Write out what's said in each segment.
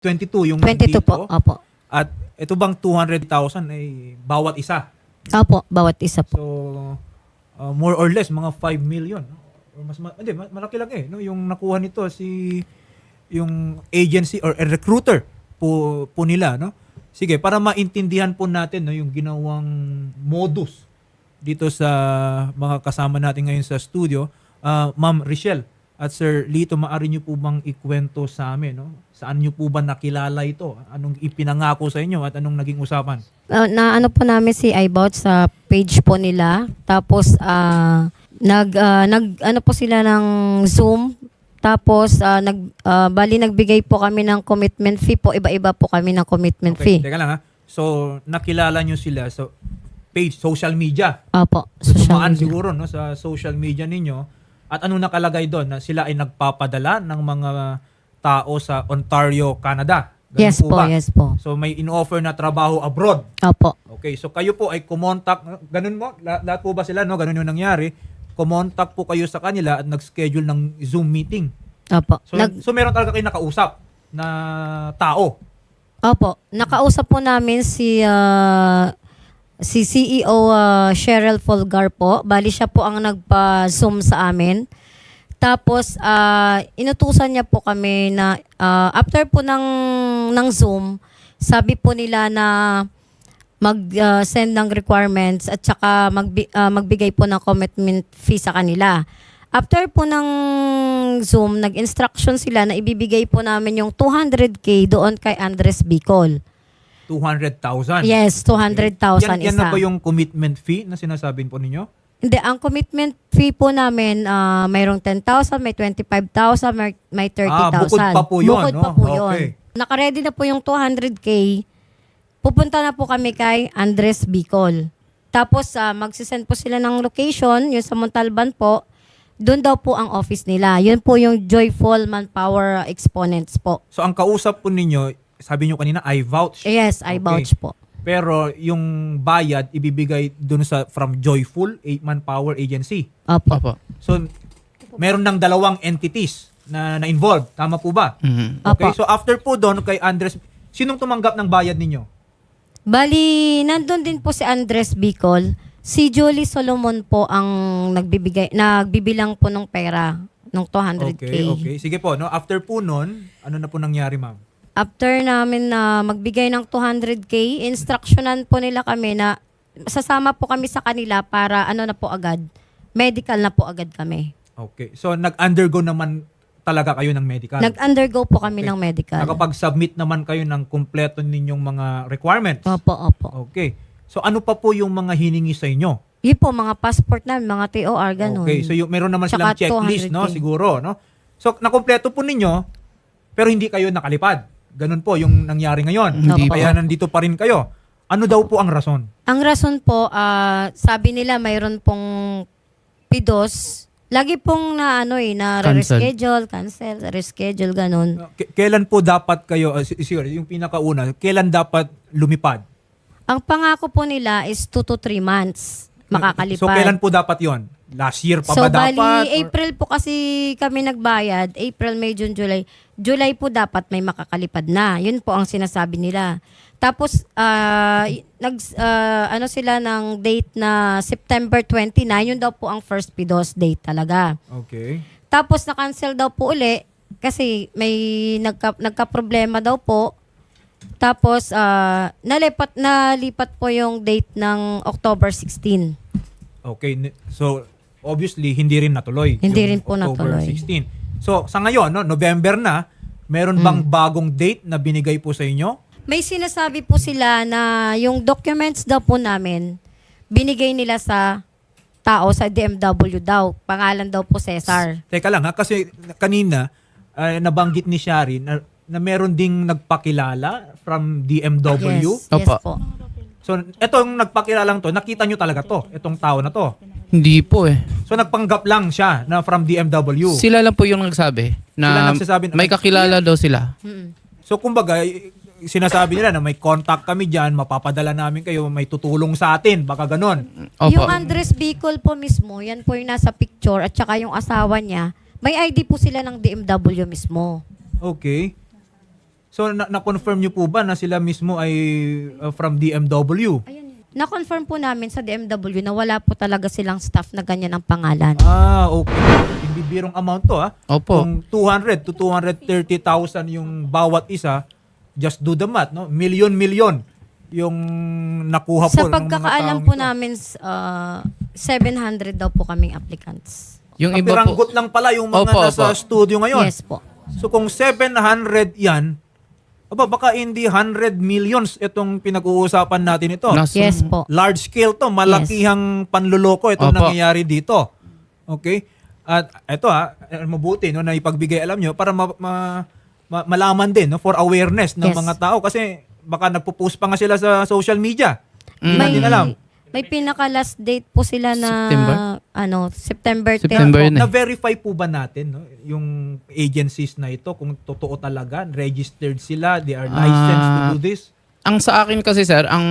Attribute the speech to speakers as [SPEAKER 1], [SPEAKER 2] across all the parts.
[SPEAKER 1] 22 yung
[SPEAKER 2] 22
[SPEAKER 1] nandito.
[SPEAKER 2] po. Opo.
[SPEAKER 1] At ito bang 200,000 ay bawat isa.
[SPEAKER 2] Opo, bawat isa po.
[SPEAKER 1] So, uh, more or less, mga 5 million. no? Or mas, ma- hindi, ma- malaki lang eh. No? Yung nakuha nito, si yung agency or a recruiter po, po nila. No? Sige, para maintindihan po natin no, yung ginawang modus dito sa mga kasama natin ngayon sa studio, uh, Ma'am Richelle at Sir Lito, maaari niyo po bang ikwento sa amin? No? Saan niyo po ba nakilala ito? Anong ipinangako sa inyo at anong naging usapan?
[SPEAKER 2] Uh, na ano po namin si iBout sa page po nila. Tapos ah, nag ah, nag ano po sila ng Zoom. Tapos ah, nag ah, bali nagbigay po kami ng commitment fee po. Iba-iba po kami ng commitment
[SPEAKER 1] Okay,
[SPEAKER 2] fee.
[SPEAKER 1] teka lang ha. So, nakilala nyo sila sa page, social media.
[SPEAKER 2] Opo,
[SPEAKER 1] So,
[SPEAKER 2] social media.
[SPEAKER 1] siguro no, sa social media ninyo. At ano nakalagay doon? Na sila ay nagpapadala ng mga tao sa Ontario, Canada. Ganun
[SPEAKER 2] Yes po,
[SPEAKER 1] ba?
[SPEAKER 2] yes po.
[SPEAKER 1] So, may in-offer na trabaho abroad.
[SPEAKER 2] Opo.
[SPEAKER 1] Okay, so kayo po ay kumontak, ganun mo, La- lahat po ba sila, no? Ganun yung nangyari. Kumontak po kayo sa kanila at nag-schedule ng Zoom meeting.
[SPEAKER 2] Opo.
[SPEAKER 1] So,
[SPEAKER 2] Nag,
[SPEAKER 1] so meron talaga kayo nakausap na tao.
[SPEAKER 2] opo. Nakausap po namin si ah, si CEO ah, Cheryl Folgar po. Bali siya po ang nagpa-zoom sa amin. Tapos ah, inutusan niya po kami na ah, after po ng ng Zoom, sabi po nila na mag-send ng requirements at saka magbi- ah, magbigay po ng commitment fee sa kanila. After po ng Zoom, nag-instruction sila na ibibigay po namin yung 200k doon kay Andres Bicol.
[SPEAKER 1] 200,000.
[SPEAKER 2] Yes, 200,000
[SPEAKER 1] yan, yan
[SPEAKER 2] isa.
[SPEAKER 1] na ba yung commitment fee na sinasabi po ninyo?
[SPEAKER 2] Hindi, ang commitment fee po namin, ah, mayroong 10,000, may 25,000, may, may 30,000.
[SPEAKER 1] Ah, bukod pa po yun,
[SPEAKER 2] Bukod
[SPEAKER 1] no?
[SPEAKER 2] pa po yun.
[SPEAKER 1] Okay.
[SPEAKER 2] Nakaready na po yung 200K. Pupunta na po kami kay Andres Bicol. Tapos, ah, magsisend po sila ng location, yung sa Montalban po. Doon daw po ang office nila. Yun po yung Joyful Manpower Exponents po.
[SPEAKER 1] So ang kausap po ninyo, sabi nyo kanina, I vouch.
[SPEAKER 2] Yes, I
[SPEAKER 1] Okay.
[SPEAKER 2] vouch po.
[SPEAKER 1] Pero yung bayad, ibibigay dun sa from Joyful a- Manpower Agency.
[SPEAKER 2] Opo.
[SPEAKER 3] Opo.
[SPEAKER 1] So, meron ng dalawang entities na na-involved. Tama po ba?
[SPEAKER 3] Mhm.
[SPEAKER 1] Okay,
[SPEAKER 2] Opo.
[SPEAKER 1] so after po doon kay Andres, sinong tumanggap ng bayad ninyo?
[SPEAKER 2] Bali, nandun din po si Andres Bicol. Si Julie Solomon po ang nagbibigay, nagbibilang po ng pera ng 200k.
[SPEAKER 1] Okay, okay. Sige po, no? After po noon, ano na po nangyari, ma'am?
[SPEAKER 2] After namin na magbigay ng 200k, instructionan po nila kami na sasama po kami sa kanila para ano na po agad, medical na po agad kami.
[SPEAKER 1] Okay. So nag-undergo naman talaga kayo ng medical.
[SPEAKER 2] Nag-undergo po kami
[SPEAKER 1] Okay.
[SPEAKER 2] ng medical.
[SPEAKER 1] Nakapag-submit naman kayo ng kumpleto ninyong mga requirements.
[SPEAKER 2] Opo, opo.
[SPEAKER 1] Okay. So ano pa po yung mga hiningi sa inyo?
[SPEAKER 2] Yun po, mga passport namin, mga TOR, ganun.
[SPEAKER 1] Okay, so yung, meron naman silang
[SPEAKER 2] Tsaka
[SPEAKER 1] checklist,
[SPEAKER 2] 200K.
[SPEAKER 1] no? Siguro, no? So nakompleto po ninyo, pero hindi kayo nakalipad. Ganun po yung nangyari ngayon.
[SPEAKER 3] Hindi
[SPEAKER 2] po.
[SPEAKER 1] Kaya nandito pa rin kayo. Ano daw po ang rason?
[SPEAKER 2] Ang rason po, ah, sabi nila mayroon pong pidos. Lagi pong na ano eh, na
[SPEAKER 3] Cancel.
[SPEAKER 2] reschedule, cancel, reschedule, ganun.
[SPEAKER 1] K- kailan po dapat kayo, uh, si- siguro, yung pinakauna, kailan dapat lumipad?
[SPEAKER 2] Ang pangako po nila is 2 to 3 months makakalipad.
[SPEAKER 1] So kailan po dapat yon? Last year pa
[SPEAKER 2] So,
[SPEAKER 1] ba dapat?
[SPEAKER 2] bali,
[SPEAKER 1] Or-
[SPEAKER 2] April po kasi kami nagbayad. April, May, June, July. July po dapat may makakalipad na. Yun po ang sinasabi nila. Tapos, ah, y- nag, ah, ano sila ng date na September 29. Yun daw po ang first PIDOS date talaga.
[SPEAKER 1] Okay.
[SPEAKER 2] Tapos, na-cancel daw po uli kasi may nagka, nagka-problema daw po. Tapos, ah, nalipat, nalipat po yung date ng October 16.
[SPEAKER 1] Okay. So, obviously, hindi rin natuloy.
[SPEAKER 2] Hindi rin po
[SPEAKER 1] October
[SPEAKER 2] natuloy.
[SPEAKER 1] 16. So, sa ngayon, no, November na, meron
[SPEAKER 2] Hmm.
[SPEAKER 1] bang bagong date na binigay po sa inyo?
[SPEAKER 2] May sinasabi po sila na yung documents daw po namin, binigay nila sa tao sa DMW daw. Pangalan daw po Cesar.
[SPEAKER 1] Teka lang ha, kasi kanina, ah, nabanggit ni Shari na, na meron ding nagpakilala from DMW.
[SPEAKER 2] Yes, yes
[SPEAKER 3] Opo.
[SPEAKER 2] po.
[SPEAKER 1] So, etong nagpakilalang to, nakita nyo talaga to, itong tao na to.
[SPEAKER 3] Hindi po eh.
[SPEAKER 1] So, nagpanggap lang siya na from DMW.
[SPEAKER 3] Sila lang po yung nagsabi na
[SPEAKER 1] nagsasabi na-
[SPEAKER 3] may kakilala daw sila.
[SPEAKER 1] So, kumbaga, y- sinasabi nila na may contact kami dyan, mapapadala namin kayo, may tutulong sa atin, baka ganon.
[SPEAKER 3] Opo.
[SPEAKER 2] Yung Andres Bicol po mismo, yan po yung nasa picture at saka yung asawa niya, may ID po sila ng DMW mismo.
[SPEAKER 1] Okay. So na- na-confirm niyo po ba na sila mismo ay uh, from DMW?
[SPEAKER 2] Na-confirm po namin sa DMW na wala po talaga silang staff na ganyan ang pangalan.
[SPEAKER 1] Ah, okay. Hindi birong amount to ha.
[SPEAKER 3] Opo.
[SPEAKER 1] Kung 200 to 230,000 yung bawat isa, just do the math, no? Million-million yung nakuha po
[SPEAKER 2] Sa
[SPEAKER 1] ng mga
[SPEAKER 2] pagkakaalam
[SPEAKER 1] taong
[SPEAKER 2] po
[SPEAKER 1] ito.
[SPEAKER 2] namin, uh, 700 daw po kaming applicants.
[SPEAKER 3] Yung iba po,
[SPEAKER 1] Kapiranggot lang pala yung mga
[SPEAKER 3] Opo,
[SPEAKER 1] nasa
[SPEAKER 3] opo.
[SPEAKER 1] studio ngayon.
[SPEAKER 2] Yes po.
[SPEAKER 1] So kung 700 yan, aba baka hindi 100 millions itong pinag-uusapan natin ito.
[SPEAKER 3] Nas-
[SPEAKER 2] Yes po.
[SPEAKER 1] Large scale to, malakihang panluloko itong
[SPEAKER 3] Opo.
[SPEAKER 1] nangyayari dito. Okay? At ito ha, eh, mabuti no na ipagbigay alam nyo para ma- ma- ma- malaman din no for awareness ng
[SPEAKER 2] Yes.
[SPEAKER 1] mga tao kasi baka nagpo-post pa nga sila sa social media. Hindi
[SPEAKER 3] Mm.
[SPEAKER 1] natin alam.
[SPEAKER 2] May pinaka last date po sila na
[SPEAKER 3] September?
[SPEAKER 2] ano, September 10.
[SPEAKER 3] September yun eh.
[SPEAKER 1] Na-verify po ba natin no, yung agencies na ito kung totoo talaga, registered sila, they are licensed to
[SPEAKER 3] Ah.
[SPEAKER 1] do this?
[SPEAKER 3] ang sa akin kasi sir, ang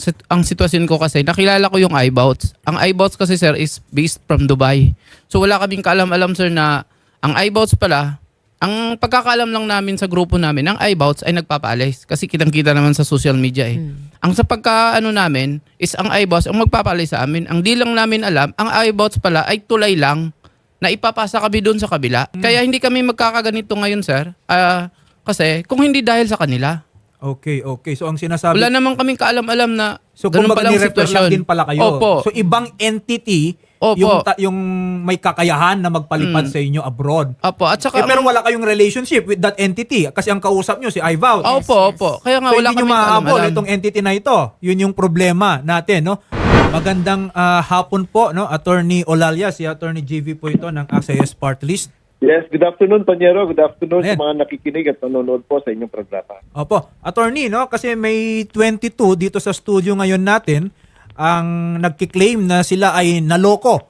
[SPEAKER 3] sit- ang sitwasyon ko kasi, nakilala ko yung iBouts. Ang iBouts kasi sir is based from Dubai. So wala kaming kaalam-alam sir na ang iBouts pala, ang pagkakaalam lang namin sa grupo namin, ang iBouts ay nagpapaalis. Kasi kitang-kita naman sa social media eh. Ang sa pagka ano namin is ang iBouts ang magpapaalis sa amin. Ang di lang namin alam, ang iBouts pala ay tulay lang na ipapasa kami doon sa kabila. Kaya hindi kami magkakaganito ngayon sir. Ah, kasi kung hindi dahil sa kanila.
[SPEAKER 1] Okay, okay. So ang sinasabi
[SPEAKER 3] Wala namang kaming kaalam-alam na
[SPEAKER 1] So
[SPEAKER 3] ganun
[SPEAKER 1] kung
[SPEAKER 3] pala ang sitwasyon.
[SPEAKER 1] lang din pala kayo.
[SPEAKER 3] Opo.
[SPEAKER 1] So ibang entity
[SPEAKER 3] Opo.
[SPEAKER 1] yung ta- yung may kakayahan na magpalipad
[SPEAKER 3] Mm.
[SPEAKER 1] sa inyo abroad.
[SPEAKER 3] Opo. At saka,
[SPEAKER 1] Eh, pero wala kayong relationship with that entity kasi ang kausap nyo si iVout.
[SPEAKER 3] Opo, opo. Kaya nga
[SPEAKER 1] so
[SPEAKER 3] wala
[SPEAKER 1] hindi nyo
[SPEAKER 3] kaming
[SPEAKER 1] maaabol
[SPEAKER 3] kaalam-alam.
[SPEAKER 1] itong entity na ito. Yun yung problema natin, no? Magandang ah, hapon po, no? Attorney Olalia, si Attorney JV po ito ng AXIS Part List.
[SPEAKER 4] Yes, good afternoon, Panyero. Good afternoon
[SPEAKER 1] Ayan.
[SPEAKER 4] sa mga nakikinig at nanonood po sa inyong programa.
[SPEAKER 1] Opo. Attorney, no? Kasi may 22 dito sa studio ngayon natin ang nagki-claim na sila ay naloko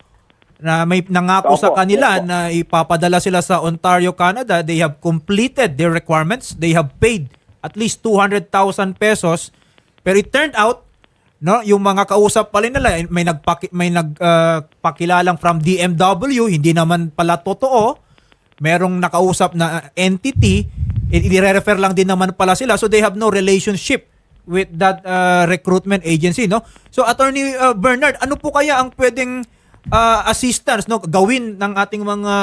[SPEAKER 1] na may nangako
[SPEAKER 4] Opo,
[SPEAKER 1] sa kanila
[SPEAKER 4] opo.
[SPEAKER 1] na ipapadala sila sa Ontario, Canada. They have completed their requirements. They have paid at least 200,000 pesos. Pero it turned out, no, yung mga kausap pala nila eh, may nagpaki, may nagpakilalang from DMW, hindi naman pala totoo merong nakausap na entity, i- i-refer lang din naman pala sila. So they have no relationship with that uh, recruitment agency, no? So Attorney uh, Bernard, ano po kaya ang pwedeng uh, assistance no gawin ng ating mga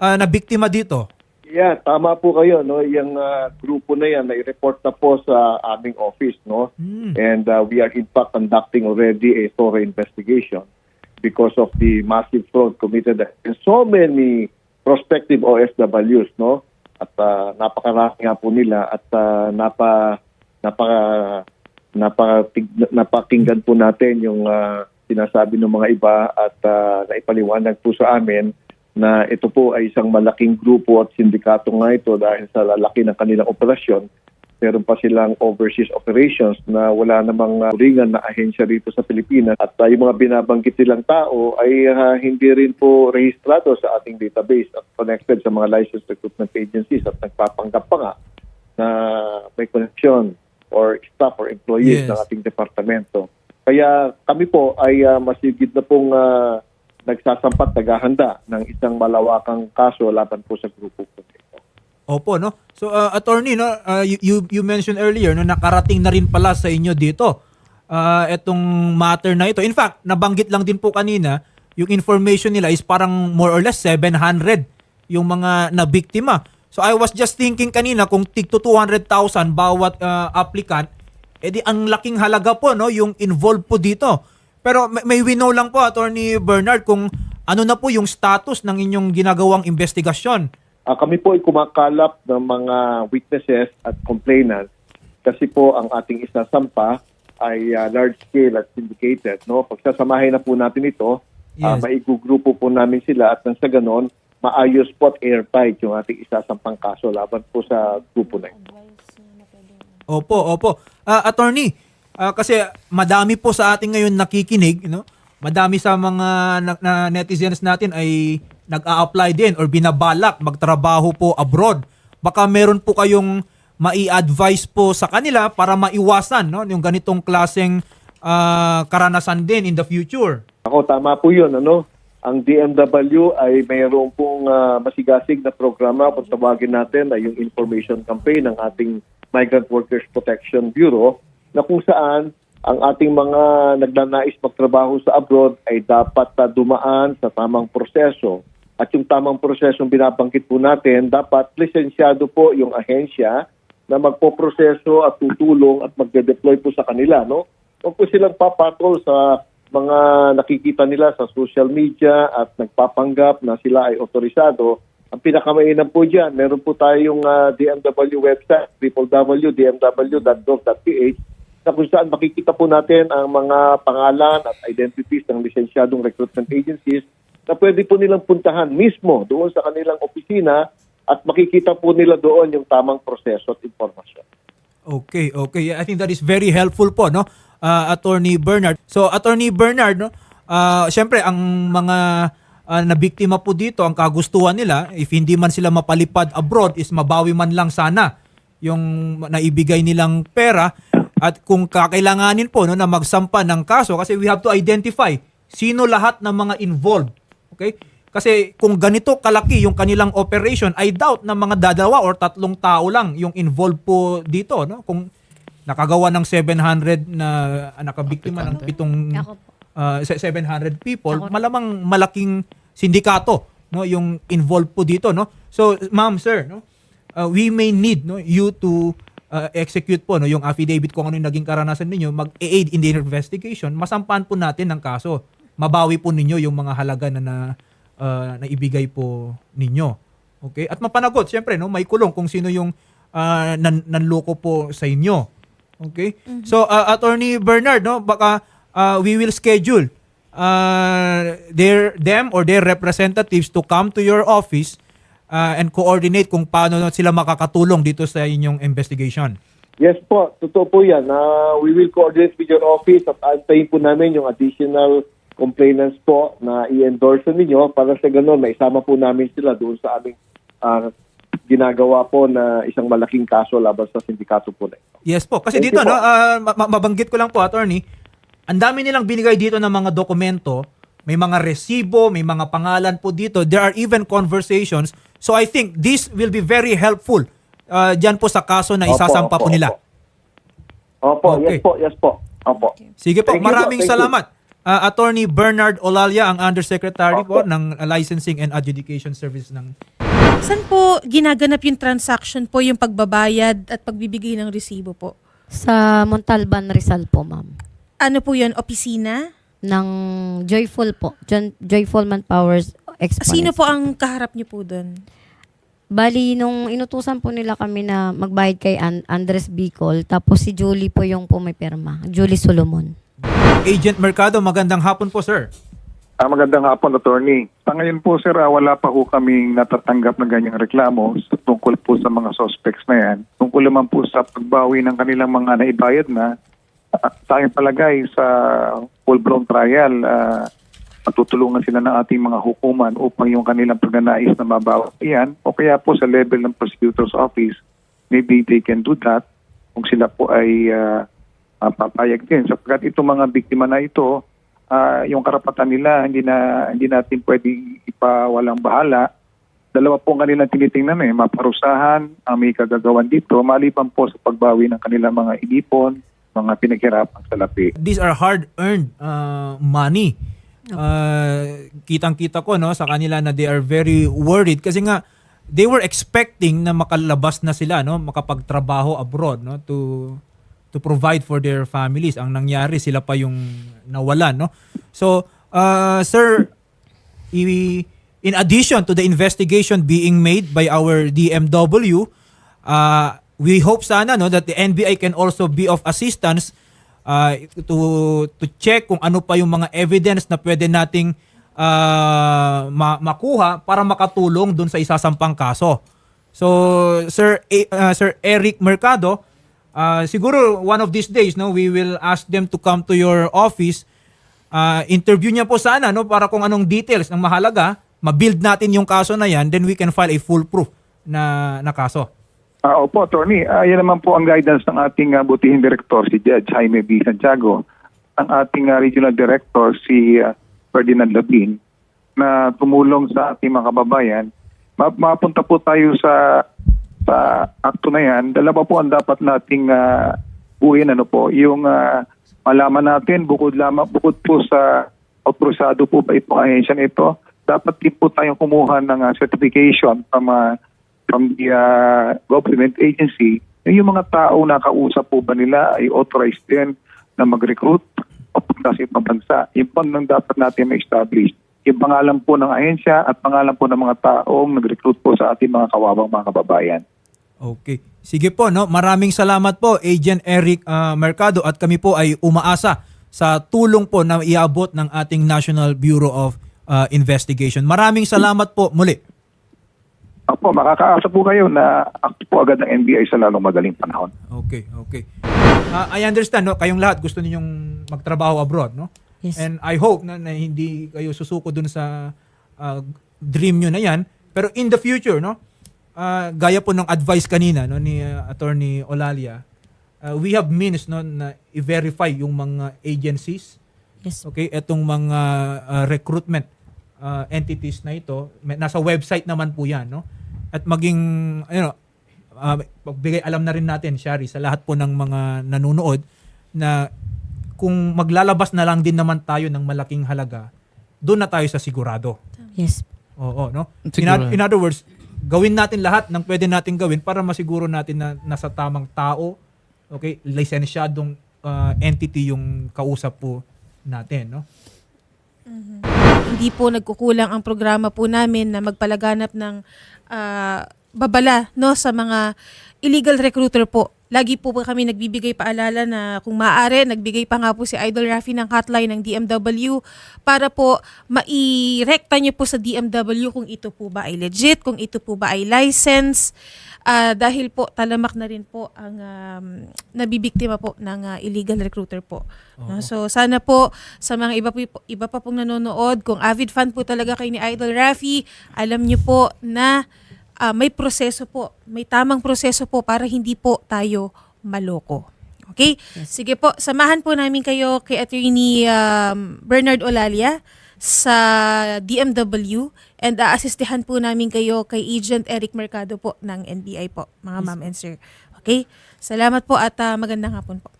[SPEAKER 1] uh, na biktima dito?
[SPEAKER 4] Yeah, tama po kayo, no? Yung ah, grupo na yan, na-report na po sa aming office, no?
[SPEAKER 1] Hmm.
[SPEAKER 4] And ah, we are in fact conducting already a thorough investigation because of the massive fraud committed in so many prospective OFWs, no? At uh, napakarami nga po nila at ah, napa napaka napatig- napakinggan po natin yung ah, sinasabi ng mga iba at ah, naipaliwanag po sa amin na ito po ay isang malaking grupo at sindikato nga ito dahil sa lalaki ng kanilang operasyon. Meron pa silang overseas operations na wala namang uh, ringan na ahensya rito sa Pilipinas. At uh, yung mga binabanggit nilang tao ay uh, hindi rin po rehistrado sa ating database at connected sa mga licensed recruitment agencies at nagpapanggap pa nga na may connection or staff or employees
[SPEAKER 1] Yes.
[SPEAKER 4] ng ating departamento. Kaya kami po ay uh, masigid na pong uh, nagsasampat, naghahanda ng isang malawakang kaso laban po sa grupo po ito.
[SPEAKER 1] Opo, no? So, uh, attorney, no, uh, you, you, you mentioned earlier, no, nakarating na rin pala sa inyo dito uh, itong matter na ito. In fact, nabanggit lang din po kanina, yung information nila is parang more or less 700 yung mga nabiktima. So, I was just thinking kanina, kung tig to 200,000 bawat uh, applicant, edi ang laking halaga po, no, yung involved po dito. Pero may, may we know lang po, Attorney Bernard, kung ano na po yung status ng inyong ginagawang investigasyon.
[SPEAKER 4] Ah, kami po ay kumakalap ng mga witnesses at complainants kasi po ang ating isasampa ay ah, large scale at syndicated. No? Pagsasamahin na po natin ito,
[SPEAKER 1] Yes.
[SPEAKER 4] maigugrupo po namin sila at nang sa ganon, maayos po at airtight yung ating isasampang kaso laban po sa grupo na ito.
[SPEAKER 1] Opo, opo. Ah, attorney, ah, kasi madami po sa ating ngayon nakikinig, no? Madami sa mga na, na netizens natin ay nag-a-apply din or binabalak magtrabaho po abroad. Baka meron po kayong mai-advise po sa kanila para maiwasan no yung ganitong klaseng ah, karanasan din in the future.
[SPEAKER 4] Ako, tama po yun. Ano? Ang DMW ay mayroon pong ah, masigasig na programa kung tawagin natin ay yung information campaign ng ating Migrant Workers Protection Bureau na kung saan ang ating mga nagnanais magtrabaho sa abroad ay dapat ah, dumaan sa tamang proseso. At yung tamang prosesong binabanggit po natin, dapat lisensyado po yung ahensya na magpoproseso at tutulong at magde-deploy po sa kanila. No? Huwag po silang papatol sa mga nakikita nila sa social media at nagpapanggap na sila ay otorisado. Ang pinakamainam po dyan, meron po tayong ah, DMW website, www.dmw.gov.ph na kung saan makikita po natin ang mga pangalan at identities ng lisensyadong recruitment agencies na pwede po nilang puntahan mismo doon sa kanilang opisina at makikita po nila doon yung tamang proseso at informasyon.
[SPEAKER 1] Okay, okay. I think that is very helpful po, no? Uh, Attorney Bernard. So, Attorney Bernard, no? Uh, Siyempre, ang mga uh, nabiktima po dito, ang kagustuhan nila, if hindi man sila mapalipad abroad, is mabawi man lang sana yung naibigay nilang pera. At kung kakailanganin po no, na magsampa ng kaso, kasi we have to identify sino lahat ng mga involved. Okay? Kasi kung ganito kalaki yung kanilang operation, I doubt na mga dalawa or tatlong tao lang yung involved po dito. No? Kung nakagawa ng 700 na ah, nakabiktima ng pitong uh, se- 700 people,
[SPEAKER 2] Ako-
[SPEAKER 1] malamang malaking sindikato no yung involved po dito no. So ma'am sir no, uh, we may need no you to uh, execute po no yung affidavit kung ano yung naging karanasan ninyo, mag-aid in the investigation, masampan po natin ng kaso. Mabawi po ninyo yung mga halaga na na, uh, na ibigay po ninyo. Okay? At mapanagot, siyempre, no, may kulong kung sino yung uh, nan, nanloko po sa inyo. Okay? So, uh, Attorney Bernard, no, baka uh, we will schedule uh, their them or their representatives to come to your office uh, and coordinate kung paano sila makakatulong dito sa inyong investigation.
[SPEAKER 4] Yes po, totoo po yan. Uh, we will coordinate with your office at antayin po namin yung additional complainants po na i-endorse ninyo para sa ganun, maisama po namin sila doon sa aming ah, ginagawa po na isang malaking kaso laban sa sindikato po na ito.
[SPEAKER 1] Yes po. Kasi
[SPEAKER 4] Thank
[SPEAKER 1] dito, no,
[SPEAKER 4] po.
[SPEAKER 1] ah, ma- ma- mabanggit ko lang po, attorney, ang dami nilang binigay dito ng mga dokumento, may mga resibo, may mga pangalan po dito. There are even conversations. So I think this will be very helpful uh, dyan po sa kaso na
[SPEAKER 4] Opo,
[SPEAKER 1] isasampa po
[SPEAKER 4] opo,
[SPEAKER 1] nila.
[SPEAKER 4] Opo,
[SPEAKER 1] Okay.
[SPEAKER 4] yes po, yes po. Opo.
[SPEAKER 1] Sige po,
[SPEAKER 4] Thank po,
[SPEAKER 1] maraming
[SPEAKER 4] you.
[SPEAKER 1] salamat. Ah, Attorney Bernard Olalia, ang Undersecretary po
[SPEAKER 4] Opo.
[SPEAKER 1] ng Licensing and Adjudication Service ng
[SPEAKER 5] Saan po ginaganap yung transaction po, yung pagbabayad at pagbibigay ng resibo po?
[SPEAKER 2] Sa Montalban, Rizal po, ma'am.
[SPEAKER 5] Ano po yun? Opisina?
[SPEAKER 2] Ng Joyful po. John, Joyful Manpowers Exponent.
[SPEAKER 5] Sino po ang kaharap niyo po doon?
[SPEAKER 2] Bali, nung inutusan po nila kami na magbayad kay An- Andres Bicol, tapos si Julie po yung po may perma. Julie Solomon.
[SPEAKER 1] Agent Mercado. Magandang hapon po, sir.
[SPEAKER 6] Ah, magandang hapon, attorney. Sa ngayon po, sir, ah, wala pa ho kaming natatanggap na ganyang reklamo sa- tungkol po sa mga suspects na yan. Tungkol naman po sa pagbawi ng kanilang mga naibayad na, ah, sa aking palagay sa full-blown trial, ah, matutulungan sila ng ating mga hukuman upang yung kanilang pagnanais na mabawi yan. O kaya po sa level ng prosecutor's office, maybe they can do that kung sila po ay ah, ah, papayag din. Sapagkat itong mga biktima na ito, ah, yung karapatan nila hindi na hindi natin pwedeng ipawalang bahala. Dalawa po ang kanilang tinitingnan eh, maparusahan ang may kagagawan dito, maliban po sa pagbawi ng kanilang mga inipon, mga pinaghirapan sa lapi.
[SPEAKER 1] these are hard-earned uh, money. Uh, kitang-kita ko no sa kanila na they are very worried kasi nga they were expecting na makalabas na sila no makapagtrabaho abroad no to to provide for their families. Ang nangyari sila pa yung nawalan no. So uh, sir in addition to the investigation being made by our DMW, uh, we hope sana no that the NBI can also be of assistance uh, to to check kung ano pa yung mga evidence na pwede nating uh, ma- makuha para makatulong dun sa isasampang kaso. So Sir uh, Sir Eric Mercado, uh, siguro one of these days no we will ask them to come to your office uh, interview niya po sana no para kung anong details ang mahalaga, ma-build natin yung kaso na yan, then we can file a foolproof na na kaso.
[SPEAKER 6] Ah, opo, attorney. Yan naman po ang guidance ng ating ah, butihing director, si Judge Jaime B. Santiago. Ang ating ah, regional director, si ah, Ferdinand Labin. na tumulong sa ating mga kababayan, ma- mapunta po tayo sa sa akto na yan. Dalawa po ang dapat nating uh, buuin ano po, yung ah, malaman natin bukod lamang bukod po sa autorisado po ba itong ahensya ito, dapat din po tayong kumuha ng ah, certification from ah, from the ah, government agency na yung mga tao na kausap po ba nila ay authorized din na mag-recruit papunta sa ibang bansa. Yung po nang dapat natin ma-establish. Yung pangalan po ng ahensya at pangalan po ng mga taong nag-recruit po sa ating mga kawawang mga kababayan.
[SPEAKER 1] Okay. Sige po, no? Maraming salamat po, Agent Eric ah, Mercado at kami po ay umaasa sa tulong po na iabot ng ating National Bureau of ah, Investigation. Maraming salamat po muli.
[SPEAKER 6] Opo, makakaasa po kayo na act po agad ng NBI sa lalong madaling panahon.
[SPEAKER 1] Okay, okay. Ah, I understand, no? Kayong lahat gusto ninyong magtrabaho abroad, no?
[SPEAKER 2] Yes.
[SPEAKER 1] And I hope na, na hindi kayo susuko dun sa ah, dream nyo na yan. Pero in the future, no? ah, gaya po ng advice kanina no, ni ah, Attorney Olalia, ah, we have means no, na i-verify yung mga agencies
[SPEAKER 2] Yes.
[SPEAKER 1] Okay, etong mga uh, recruitment uh, entities na ito, may- nasa website naman po 'yan, no? At maging ano, uh, pagbigay alam na rin natin, Shari, sa lahat po ng mga nanonood na kung maglalabas na lang din naman tayo ng malaking halaga, doon na tayo sa sigurado.
[SPEAKER 2] Yes.
[SPEAKER 1] Oo, no? In,
[SPEAKER 3] Sigurado.
[SPEAKER 1] in other words, gawin natin lahat ng pwede natin gawin para masiguro natin na nasa tamang tao, okay, lisensyadong uh, entity yung kausap po natin, no?
[SPEAKER 5] hindi po nagkukulang ang programa po namin na magpalaganap ng ah, babala no sa mga illegal recruiter po. Lagi po po kami nagbibigay paalala na kung maaari, nagbigay pa nga po si Idol Rafi ng hotline ng DMW para po mairekta niyo po sa DMW kung ito po ba ay legit, kung ito po ba ay license. Ah, dahil po talamak na rin po ang um, nabibiktima po ng ah, illegal recruiter po. No? So sana po sa mga iba, po, iba pa pong nanonood, kung avid fan po talaga kayo ni Idol Rafi, alam niyo po na ah, may proseso po, may tamang proseso po para hindi po tayo maloko. Okay? Sige po, samahan po namin kayo kay Attorney um, Bernard Olalia sa DMW and aasistihan po namin kayo kay Agent Eric Mercado po ng NBI po, mga ma'am and sir. Okay? Salamat po at ah, magandang hapon po.